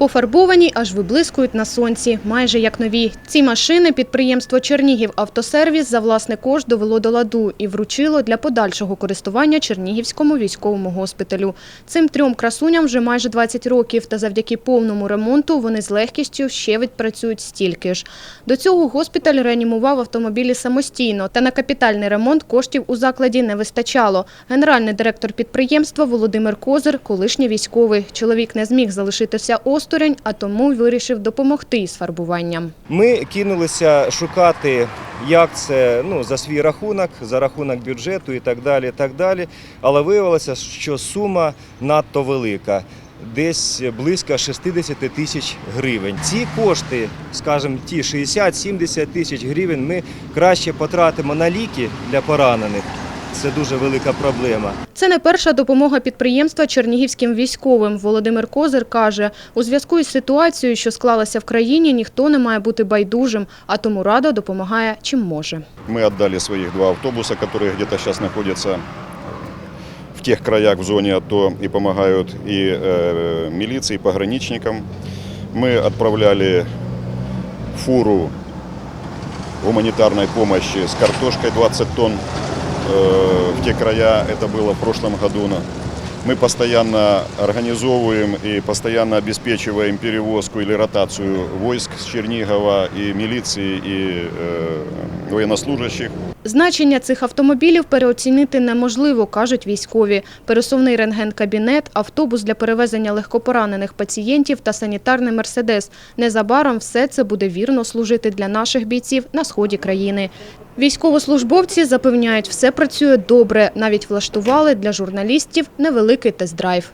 Пофарбовані аж виблискують на сонці, майже як нові. Ці машини підприємство Чернігів Автосервіс за власний кошт довело до ладу і вручило для подальшого користування Чернігівському військовому госпіталю. Цим трьом красуням вже майже 20 років, та завдяки повному ремонту вони з легкістю ще відпрацюють стільки ж. До цього госпіталь реанімував автомобілі самостійно, та на капітальний ремонт коштів у закладі не вистачало. Генеральний директор підприємства Володимир Козир – колишній військовий. Чоловік не зміг залишитися осторонь, а тому вирішив допомогти із фарбуванням. Ми кинулися шукати, як це ну, за свій рахунок, за рахунок бюджету і так далі. так далі. Але виявилося, що сума надто велика. Десь близько 60 тисяч гривень. Ці кошти, скажімо, ті 60-70 тисяч гривень, ми краще потратимо на ліки для поранених. Це дуже велика проблема. Це не перша допомога підприємства чернігівським військовим. Володимир Козир каже, у зв'язку із ситуацією, що склалася в країні, ніхто не має бути байдужим, а тому рада допомагає чим може. Мы отдали своих два автобуса, которые где-то сейчас находятся в тех краях в зоне АТО и помогают и э, милиции, и пограничникам. Мы отправляли фуру гуманитарной помощи с картошкой 20 тонн э, в те края. Это было в прошлом году. Мы постоянно организовываем и постоянно обеспечиваем перевозку или ротацию войск с Чернигова и милиции, и э, военнослужащих. Значення цих автомобілів переоцінити неможливо, кажуть військові. Пересувний рентген-кабінет, автобус для перевезення легкопоранених пацієнтів та санітарний «Мерседес». Незабаром все це буде вірно служити для наших бійців на сході країни. Військовослужбовці запевняють, все працює добре. Навіть влаштували для журналістів невеликий тест-драйв.